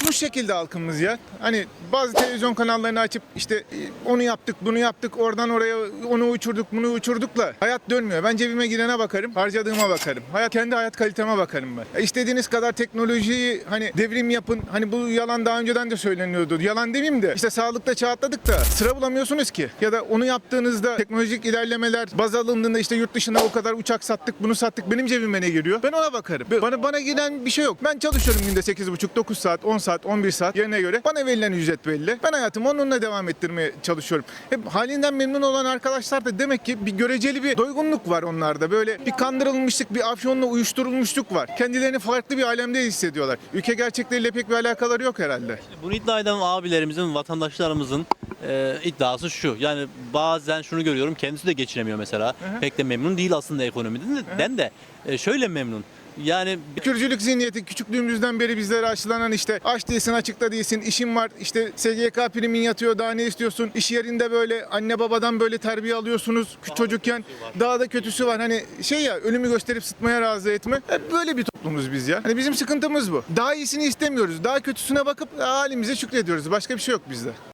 uyuşmuş şekilde halkımız ya. Hani bazı televizyon kanallarını açıp işte e, onu yaptık, bunu yaptık, oradan oraya onu uçurduk, bunu uçurdukla hayat dönmüyor. Ben cebime girene bakarım, harcadığıma bakarım. Hayat kendi hayat kaliteme bakarım ben. E, İstediğiniz kadar teknolojiyi hani devrim yapın. Hani bu yalan daha önceden de söyleniyordu. Yalan demeyeyim de işte sağlıkta çağ atladık da sıra bulamıyorsunuz ki. Ya da onu yaptığınızda teknolojik ilerlemeler baz alındığında işte yurt dışına o kadar uçak sattık, bunu sattık. Benim cebime ne giriyor? Ben ona bakarım. Bana bana giden bir şey yok. Ben çalışıyorum günde 8,5-9 saat, 10 saat, 11 saat yerine göre. Bana verilen ücret belli. Ben hayatımı onunla devam ettirmeye çalışıyorum. Hep halinden memnun olan arkadaşlar da demek ki bir göreceli bir doygunluk var onlarda. Böyle bir kandırılmışlık, bir afyonla uyuşturulmuşluk var. Kendilerini farklı bir alemde hissediyorlar. Ülke gerçekleriyle pek bir alakaları yok herhalde. Bunu iddia eden abilerimizin, vatandaşlarımızın e, iddiası şu. Yani bazen şunu görüyorum kendisi de geçinemiyor mesela. Pek de memnun değil aslında ekonomiden de, de e, şöyle memnun. Yani Kürcülük zihniyeti küçüklüğümüzden beri bizlere aşılanan işte aç değilsin açıkta değilsin işin var. İşte SGK primin yatıyor daha ne istiyorsun? İş yerinde böyle anne babadan böyle terbiye alıyorsunuz küçük çocukken. daha da kötüsü var. Hani şey ya ölümü gösterip sıtmaya razı etme. Hep böyle bir toplumuz biz ya. Hani bizim sıkıntımız bu. Daha iyisini istemiyoruz. Daha kötüsüne bakıp halimize şükrediyoruz. Başka bir şey yok bizde.